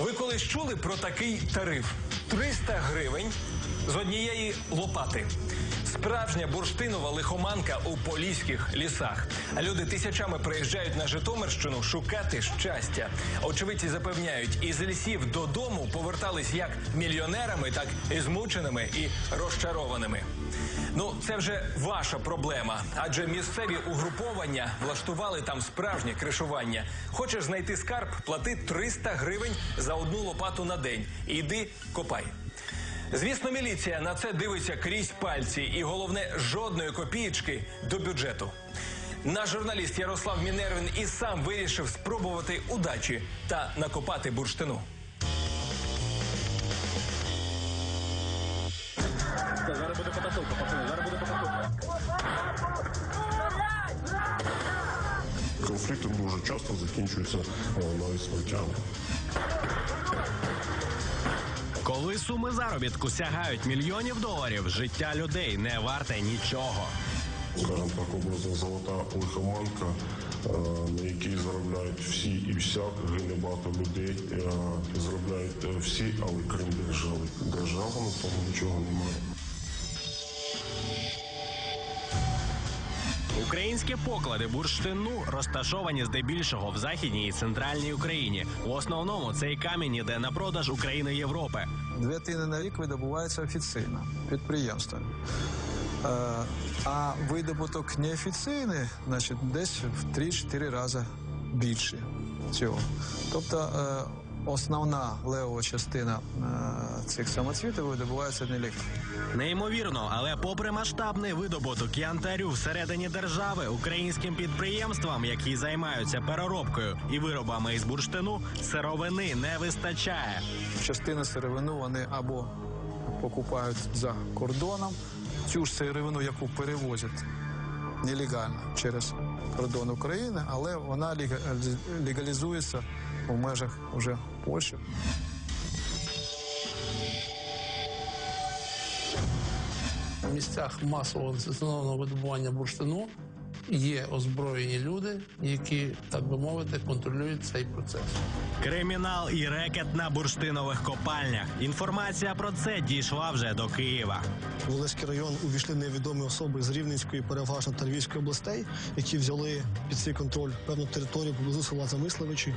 Ви колись чули про такий тариф? 300 гривень з однієї лопати. Справжня бурштинова лихоманка у поліських лісах. Люди тисячами приїжджають на Житомирщину шукати щастя. Очевидці запевняють, із лісів додому повертались як мільйонерами, так і змученими і розчарованими. Ну, це вже ваша проблема, адже місцеві угруповання влаштували там справжнє кришування. Хочеш знайти скарб, плати 300 гривень за одну лопату на день. І йди копай. Звісно, міліція на це дивиться крізь пальці, і головне жодної копієчки до бюджету. Наш журналіст Ярослав Мінервін і сам вирішив спробувати удачі та накопати бурштину. Зараз буде потасовка, пацани, зараз буде потасовка. Конфлікти дуже часто закінчуються е, навіть смертями. Коли суми заробітку сягають мільйонів доларів, життя людей не варте нічого. Скажем так, образно золота лихоманка, е, на якій заробляють всі і всяк, гине багато людей, е, заробляють е, всі, але крім держави. Держава на тому нічого немає. Українські поклади бурштину розташовані здебільшого в західній і центральній Україні. В основному цей камінь іде на продаж України Європи. Дві тини на рік видобувається офіційно підприємствами. Е, а видобуток неофіційний, значить, десь в 3-4 рази більше цього. Тобто е, основна левова частина е, цих самоцвітів видобувається нелегально. Неймовірно, але попри масштабний видобуток янтарю всередині держави, українським підприємствам, які займаються переробкою і виробами із бурштину, сировини не вистачає. Частину сировину вони або покупають за кордоном, цю ж сировину, яку перевозять нелегально через кордон України, але вона лега- легалізується в межах вже Польщі. В місцях масового несанкціонованого видобування бурштину є озброєні люди, які, так би мовити, контролюють цей процес. Кримінал і рекет на бурштинових копальнях. Інформація про це дійшла вже до Києва. В Олеський район увійшли невідомі особи з Рівненської, переважно та Львівської областей, які взяли під свій контроль певну територію поблизу села Замисливичі,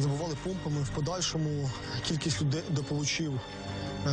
забували помпами. В подальшому кількість людей, де получив е,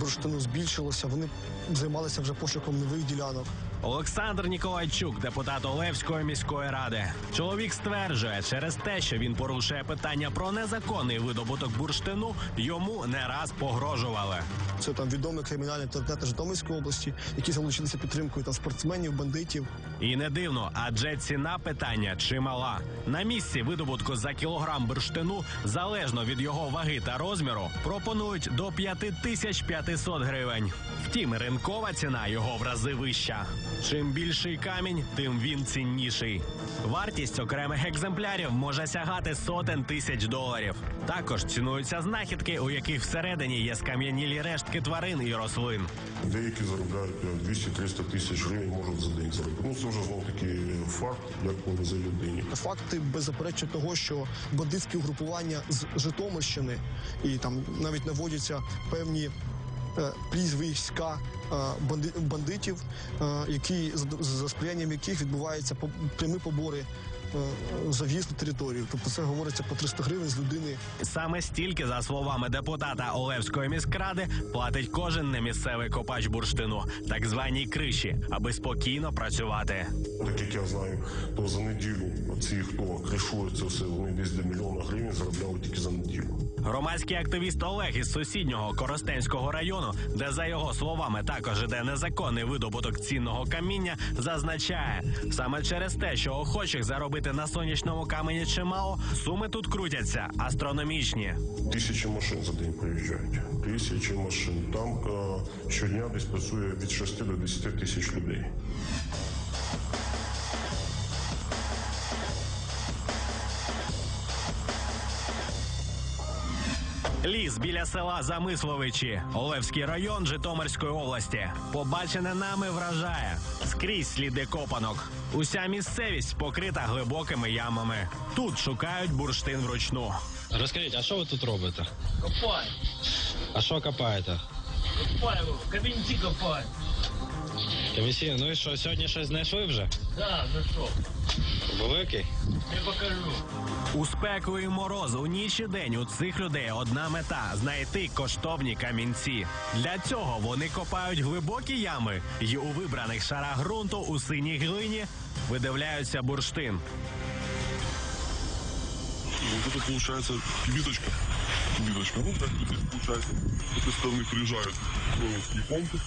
бурштину, збільшилася. Вони займалися вже пошуком нових ділянок. Олександр Ніколайчук, депутат Олевської міської ради. Чоловік стверджує, через те, що він порушує питання про незаконний видобуток бурштину, йому не раз погрожували. Це там відомі кримінальні авторитети Житомирської області, які залучилися підтримкою там спортсменів, бандитів. І не дивно, адже ціна питання чимала. На місці видобутку за кілограм бурштину, залежно від його ваги та розміру, пропонують до 5500 гривень. Втім, ринкова ціна його в рази вища. Чим більший камінь, тим він цінніший. Вартість окремих екземплярів може сягати сотень тисяч доларів. Також цінуються знахідки, у яких всередині є скам'янілі рештки тварин і рослин. Деякі заробляють е, 200-300 тисяч гривень, можуть за день заробити. Ну це вже знов таки факт, як повезе людині. Факти беззаперечно того, що бандитські угрупування з Житомирщини і там навіть наводяться певні е, прізвиська е, бандитів, е, які за, за сприянням яких відбуваються по- прямі побори за в'їзд на територію. Тобто це говориться по 300 гривень з людини. Саме стільки, за словами депутата Олевської міськради, платить кожен немісцевий копач бурштину, так званій криші, аби спокійно працювати. Так як я знаю, то за неділю ці, хто кришує це все, вони десь до мільйона гривень заробляли тільки за неділю. Громадський активіст Олег із сусіднього Коростенського району, де за його словами також іде незаконний видобуток цінного каміння, зазначає саме через те, що охочих заробити на сонячному камені чимало, суми тут крутяться астрономічні. Тисячі машин за день приїжджають. Тисячі машин. Там е, щодня десь працює від 6 до 10 тисяч людей. Ліс біля села Замисловичі, Олевський район Житомирської області. Побачене нами вражає. скрізь сліди копанок. Уся місцевість покрита глибокими ямами. Тут шукають бурштин вручну. Розкажіть, а що ви тут робите? Копай, А що копаєте? копай, камінці копай. Комісія, ну і що, сьогодні щось знайшли вже? Да, за що? Великий? Я покажу. У спеку і мороз у ніч і день у цих людей одна мета знайти коштовні камінці. Для цього вони копають глибокі ями і у вибраних шарах ґрунту у синій глині видивляються бурштин. Вот это получается кибиточка. Кибиточка. Ну, как тут здесь получается. С этой стороны приезжают проводские помпы.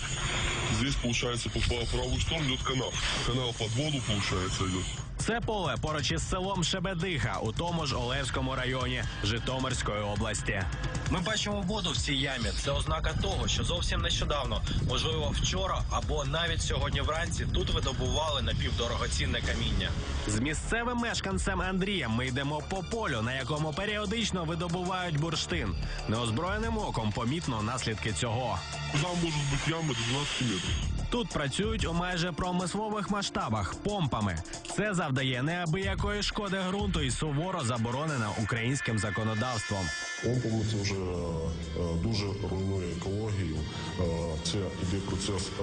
Здесь, получается, по по правую сторону идет канал. Канал под воду, получается, идет. Це поле поруч із селом Шебедиха у тому ж Олевському районі Житомирської області. Ми бачимо воду в цій ямі. Це ознака того, що зовсім нещодавно, можливо, вчора або навіть сьогодні вранці тут видобували напівдорогоцінне каміння. З місцевим мешканцем Андрієм ми йдемо по полю, на якому періодично видобувають бурштин. Неозброєним оком помітно наслідки цього. Куда может быть яма до 12 метров? Тут працюють у майже промислових масштабах помпами. Це завдає неабиякої шкоди ґрунту і суворо заборонено українським законодавством. Помпами це вже е, дуже руйнує екологію. Е, Це іде процес е,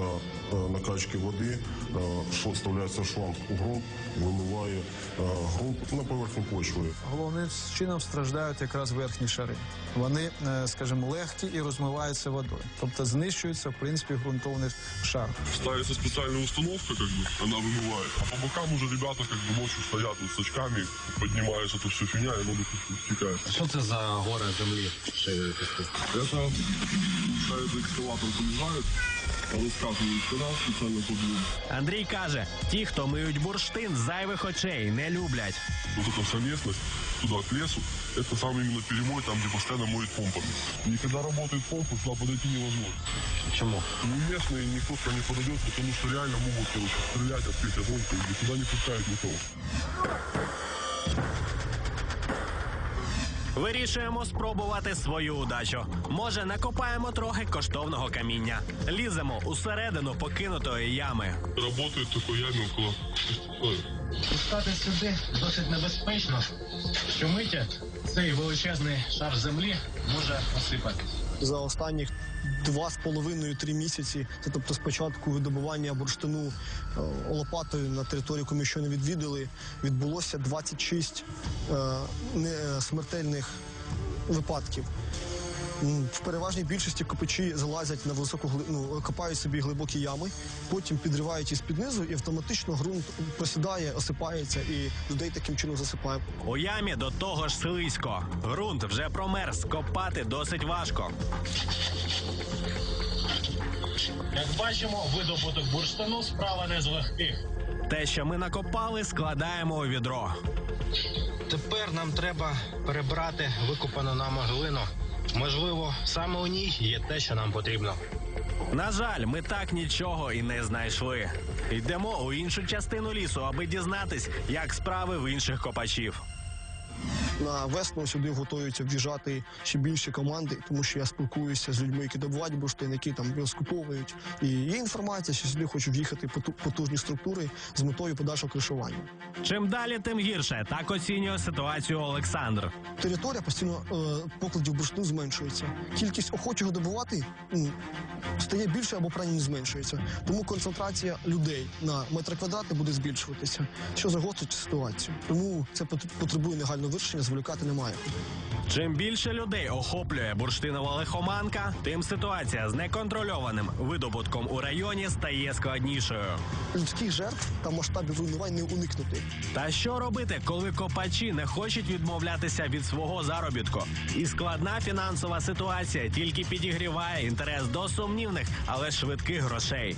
е, накачки води, е, що вставляється шланг у ґрунт, вимиває е, ґрунт на поверхні почви. Головним чином страждають якраз верхні шари. Вони, е, скажімо, легкі і розмиваються водою, тобто знищується в принципі ґрунтовний шар. Ставится специальная установка, как бы, она вымывает. А по бокам уже ребята как бы ночью стоят вот с очками, поднимается эту всю фигня, и воду стекает. Що це за гора землі? Это шает экскаватор приезжает, раскатывает канал специально под воду. Андрій каже: ті, хто миють бурштин, зайвих очей не люблять. Вот эта вся местность, туда к лесу, это сам именно перемой, там, где постоянно моет помпами. И когда работает помпа, туда подойти невозможно. Чому? Ни местные, никто туда не подойдет, потому что реально могут, короче, стрелять, открыть огонь, как бы, туда не пускают никого. Вирішуємо спробувати свою удачу. Може, накопаємо трохи коштовного каміння. Ліземо усередину покинутої ями. Работает в такой яме около... Ой, Пускати сюди досить небезпечно. Що миття цей величезний шар землі може осипати. За останні два з половиною три місяці, це тобто спочатку видобування бурштину е, лопатою на території, яку ми не відвідали, відбулося 26 е, не- смертельних випадків. В переважній більшості копачі залазять на високу ну, копають собі глибокі ями, потім підривають їх з-під низу, і автоматично ґрунт просідає, осипається, і людей таким чином засипає. У ямі до того ж слизько. Грунт вже промерз, копати досить важко. Як бачимо, видобуток бурштину справа не з легких. Те, що ми накопали, складаємо у відро. Тепер нам треба перебрати викопану нами глину. Можливо, саме у ній є те, що нам потрібно. На жаль, ми так нічого і не знайшли. Йдемо у іншу частину лісу, аби дізнатись, як справи в інших копачів. На весну сюди готуються в'їжджати ще більші команди, тому що я спілкуюся з людьми, які добувають бурштин, які там його скуповують. І є інформація, що сюди хочуть в'їхати поту- потужні структури з метою подальшого кришування. Чим далі, тим гірше. Так оцінює ситуацію Олександр. Територія постійно е, покладів бурштину зменшується. Кількість охочих добувати м, стає більше або принаймні зменшується. Тому концентрація людей на метр квадратний буде збільшуватися, що загострить ситуацію. Тому це потребує негайного вирішення, зволікати немає. Чим більше людей охоплює бурштинова лихоманка, тим ситуація з неконтрольованим видобутком у районі стає складнішою. Людських жертв та масштабів руйнувань не уникнути. Та що робити, коли копачі не хочуть відмовлятися від свого заробітку? І складна фінансова ситуація тільки підігріває інтерес до сумнівних, але швидких грошей.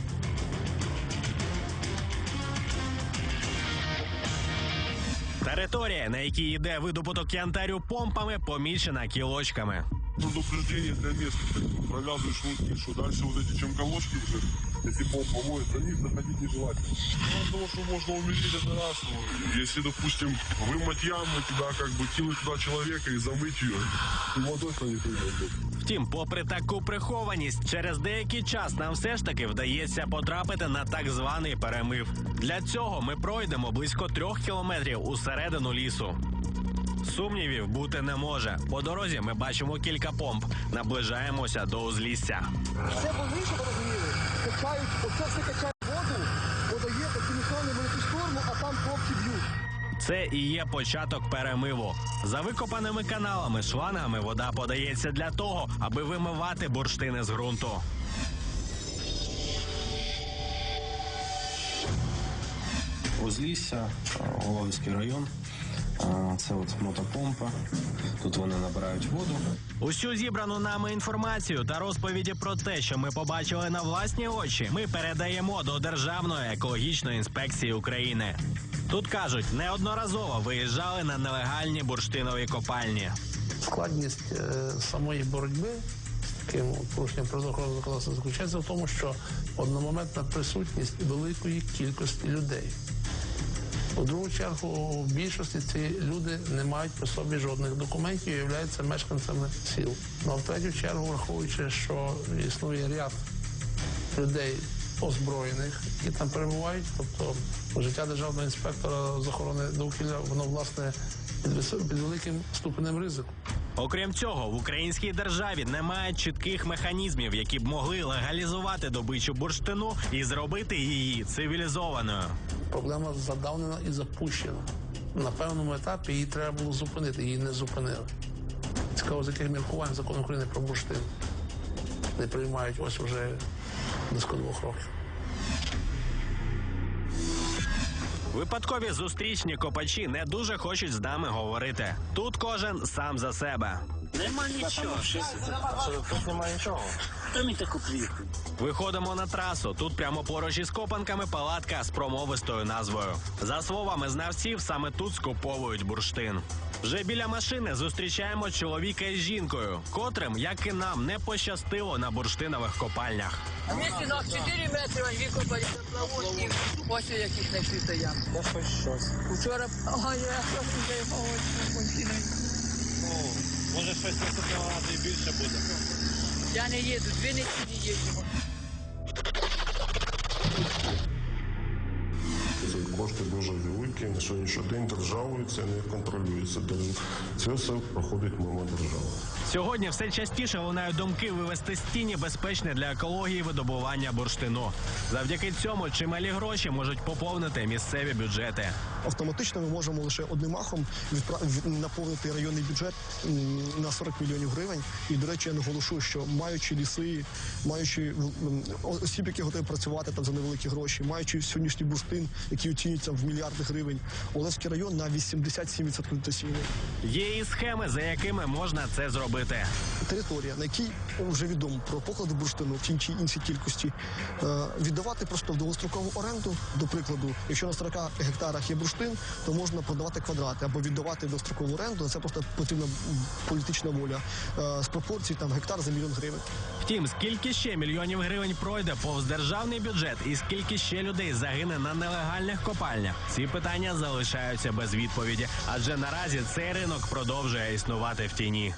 Територія, на якій йде видобуток янтарю помпами, помічена кілочками. предупреждение для местных. Провязываешь луки, что дальше вот эти чем колочки уже Если бомба ловит за них, заходить нежелательно. Ну, от того, что можно умереть, это раз. Ну, Если, допустим, вымыть яму, туда как бы кинуть туда человека и замыть ее, и водой с ней прыгнуть. Втім, попри таку прихованість, через деякий час нам все ж таки вдається потрапити на так званий перемив. Для цього ми пройдемо близько трьох кілометрів усередину лісу. Сумнівів бути не може. По дорозі ми бачимо кілька помп. Наближаємося до узлісся. Це вони, щоб ви розуміли, качають, оце все качає воду, подає кранами на ту сторону, а там хлопці б'ють. Це і є початок перемиву. За викопаними каналами, шлангами вода подається для того, аби вимивати бурштини з ґрунту. Узлісся, Головський район. Це от мотопомпа. Тут вони набирають воду. Усю зібрану нами інформацію та розповіді про те, що ми побачили на власні очі, ми передаємо до Державної екологічної інспекції України. Тут кажуть, неодноразово виїжджали на нелегальні бурштинові копальні. Складність е, самої боротьби з таким порушенням природоохоронного законодавства заключається в тому, що одномоментна присутність великої кількості людей. У другу чергу, в більшості ці люди не мають при собі жодних документів і являються мешканцями сіл. Ну а в третю чергу, враховуючи, що існує ряд людей озброєних, які там перебувають, тобто життя державного інспектора з охорони довкілля, воно власне під, великим ступенем ризику. Окрім цього, в українській державі немає чітких механізмів, які б могли легалізувати добичу бурштину і зробити її цивілізованою. Проблема задавнена і запущена. На певному етапі її треба було зупинити, її не зупинили. Цікаво, з яких міркувань закон України про бурштин не приймають ось уже близько двох років. Випадкові зустрічні копачі не дуже хочуть з нами говорити. Тут кожен сам за себе. Нема нічого. Тут немає нічого. Та ми таку приїхали. Виходимо на трасу. Тут прямо поруч із копанками палатка з промовистою назвою. За словами знавців, саме тут скуповують бурштин. Вже біля машини зустрічаємо чоловіка із жінкою, котрим, як і нам, не пощастило на бурштинових копальнях. А місті нас 4 метри викопали плавочки. Ось яких знайшли то я. Я хоч щось. Вчора, а я просто займалася. Може щось наступного разу і більше буде. Я не їду, дві неділі їздимо. Кошти дуже великі. На сьогоднішній день державою це не контролюється. Це все проходить мимо держави. Сьогодні все частіше лунають думки вивести з тіні безпечне для екології видобування бурштину. Завдяки цьому чималі гроші можуть поповнити місцеві бюджети. Автоматично ми можемо лише одним махом наповнити районний бюджет на 40 мільйонів гривень. І, до речі, я наголошую, що маючи ліси, маючи осіб, які готові працювати там за невеликі гроші, маючи сьогоднішній бурштин, який оцінюється в мільярди гривень, Олевський район на 87% дотаційний. Є і схеми, за якими можна це зробити. Територія, на якій вже відомо про поклади бурштину в чи іншій кількості, е, віддавати просто в довгострокову оренду. До прикладу, якщо на 40 гектарах є бурштин, то можна продавати квадрати або віддавати в довгострокову оренду. Це просто потрібна політична воля е, з пропорцій там гектар за мільйон гривень. Втім, скільки ще мільйонів гривень пройде повз державний бюджет, і скільки ще людей загине на нелегальних копальнях? Ці питання залишаються без відповіді, адже наразі цей ринок продовжує існувати в тіні.